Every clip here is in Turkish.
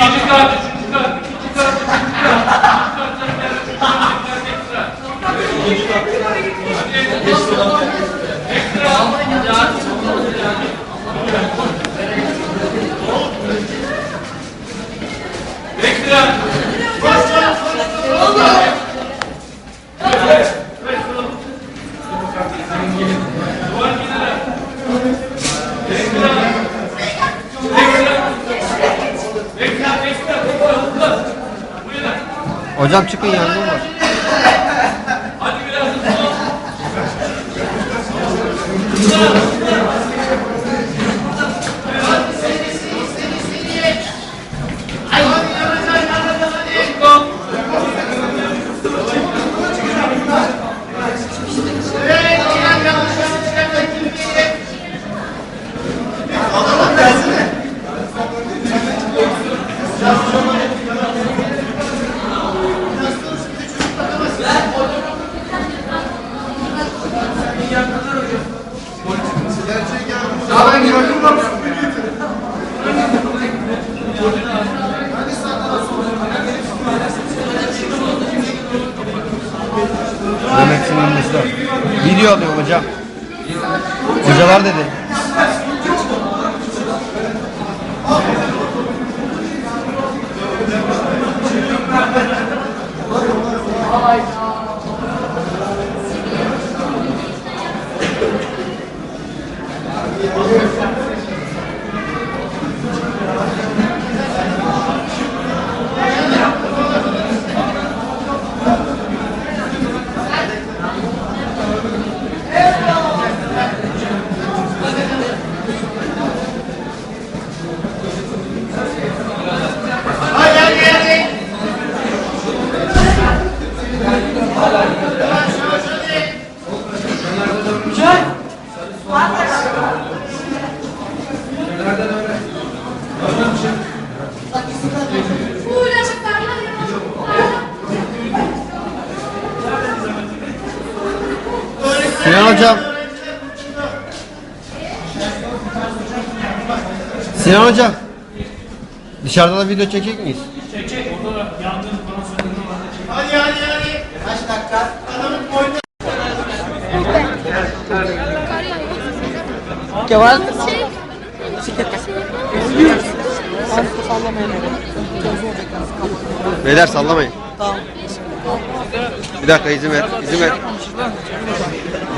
Amin kardeşim. Hocam çıkın yangın var. Önünüzde. Video alıyor hocam. Hocalar dedi. Sinan hocam. Sinan hocam. Dışarıda da video çekecek miyiz? Çek çek. Orada da söndürme var. Hadi hadi hadi. Kaç dakika? Kemal. Beyler sallamayın. Bir dakika izin ver. izin ver.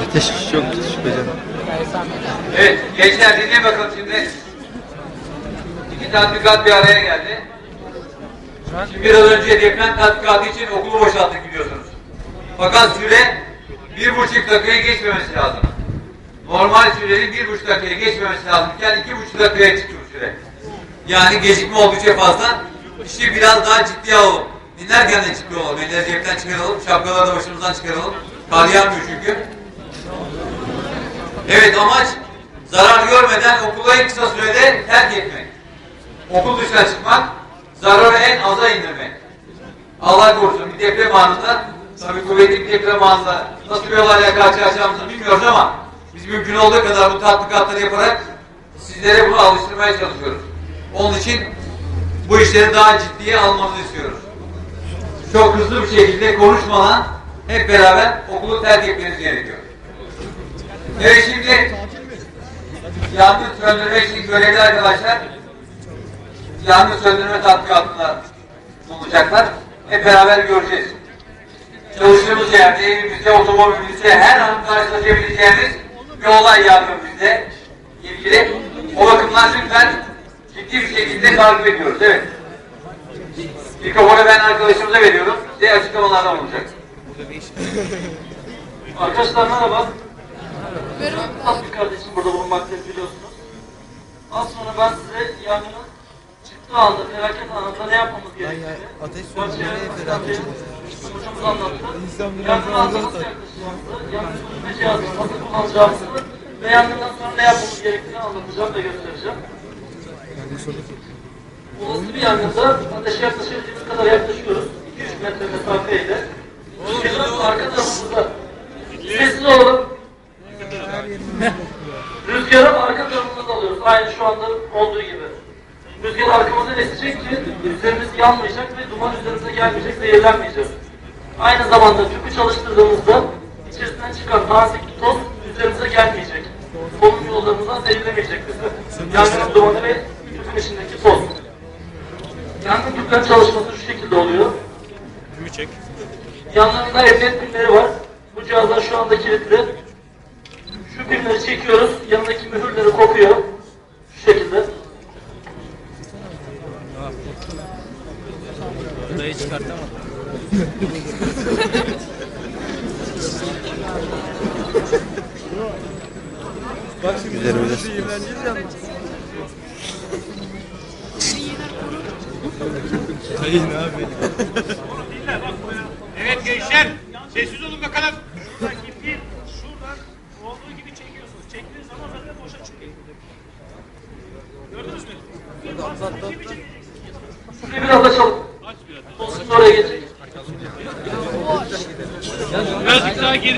Ateş çok hocam. Evet, gençler dinleyin bakalım şimdi. İki tatbikat bir araya geldi. Şimdi biraz önce deprem tatbikatı için okulu boşalttık biliyorsunuz. Fakat süre bir buçuk dakikaya geçmemesi lazım. Normal sürenin bir buçuk dakikaya geçmemesi lazımken iki buçuk dakikaya çıktı bu süre. Yani gecikme oldukça fazla. İşi biraz daha ciddiye alalım. Dinlerken de ciddi olalım. Elleri cepten çıkaralım, şapkaları da başımızdan çıkaralım. Kar yağmıyor çünkü. Evet amaç zarar görmeden okulu en kısa sürede terk etmek. Okul dışına çıkmak, zararı en aza indirmek. Allah korusun bir deprem anında, tabii kuvvetli bir deprem anında nasıl bir olayla karşılaşacağımızı bilmiyoruz ama biz mümkün olduğu kadar bu tatbikatları yaparak sizlere bunu alıştırmaya çalışıyoruz. Onun için bu işleri daha ciddiye almanızı istiyoruz. Çok hızlı bir şekilde konuşmadan hep beraber okulu terk etmeniz gerekiyor. Evet şimdi yangın söndürmek için görevli arkadaşlar yangın söndürme tatbikatında bulunacaklar. Hep beraber göreceğiz. Çalıştığımız yerde, evimizde, otomobilimizde her an karşılaşabileceğimiz bir olay yangınımızda ilgili. O bakımdan lütfen ciddi bir şekilde takip ediyoruz. Evet. Mikrofonu ben arkadaşımıza veriyorum. Size açıklamalardan olacak. Arkadaşlar merhaba. Az bir kardeşim burada bulunmaktayız biliyorsunuz. Az sonra ben size yangının anda, felaket anında ne yapmamız gerektiğini ateş Başka hocamız anlattı. Yangın anında nasıl yaklaşacağımızı, yangın söndürme cihazını nasıl kullanacağımızı ve yangından sonra ne yapmamız gerektiğini anlatacağım ve göstereceğim. Olası bir yangında ateşe yaklaşabildiğimiz kadar yaklaşıyoruz. 2-3 metre mesafeyle. Rüzgarın arka tarafımızda. Sessiz olalım. Rüzgarı arka tarafımızda alıyoruz. Aynı şu anda olduğu gibi. Arkamızdan esecek ki üzerimiz yanmayacak ve duman üzerimize gelmeyecek, zehirlenmeyeceğiz. Aynı zamanda tüpü çalıştırdığımızda içerisinden çıkan tazik toz üzerimize gelmeyecek. Solunum yollarımızdan zehirlemeyecek bizi. Yangının dumanı ve tüpün içindeki toz. Yangın tüplerin çalışması şu şekilde oluyor. Yanlarında emniyet pimleri var. Bu cihazlar şu anda kilitli. Şu pimleri çekiyoruz. Yanındaki mühürleri kopuyor. Şu şekilde. odayı çıkartamadım. Bak şimdi Üzerimize Sayın abi. evet gençler. Sessiz olun bakalım.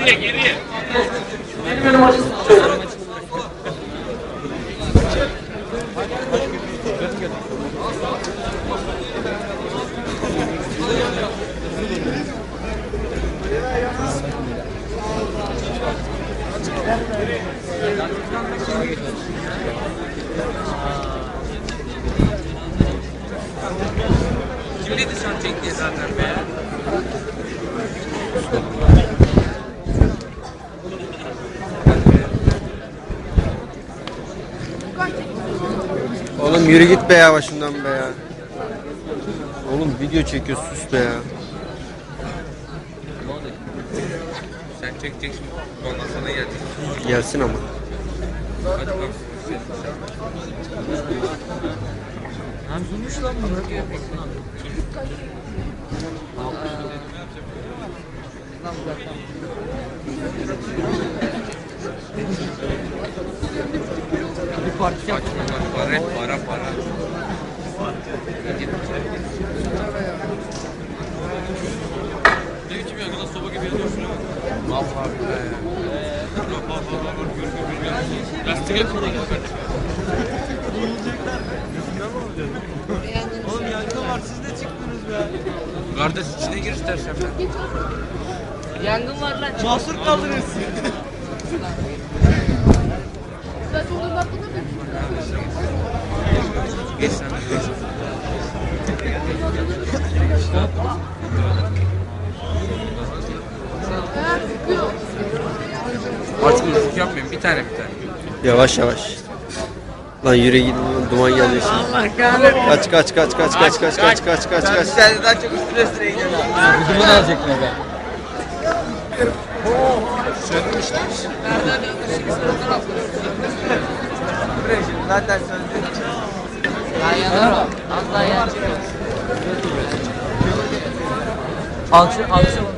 Geriye geriye. Kimliydi sen tekniği zaten be? Oğlum yürü git be ya başımdan be ya. Oğlum video çekiyor sus be ya. Sen çekeceksin. Ondan sonra gelecek. Gelsin ama. Hadi bak. Saçmalar, para, para, para. Ne biçim yangına soba gibi yanıyorsun ama? Vallahi billahi. Bak bak bak bak gör gör gör. Lastik hep sana gel kardeşim. Oğlum yangın var siz de çıktınız be. Kardeş içine gir istersen ben. Yangın var lan. Mahsur kaldınız. Geç sen de geç. Yapmayın bir tane bir tane. Yavaş yavaş. Lan yürü git duman gelecek şimdi. Allah kahretsin. Kaç kaç kaç kaç kaç kaç kaç kaç kaç kaç. Sen daha çok üstüne üstüne gidiyorsun. Güdümünü alacak ne Söylemişler. Nereden yazmışsınız? Fotoğraf Brejim zaten sözleri çıkıyor. Ben yanarım. Az daha yer çıkıyor. Alçı, alçı.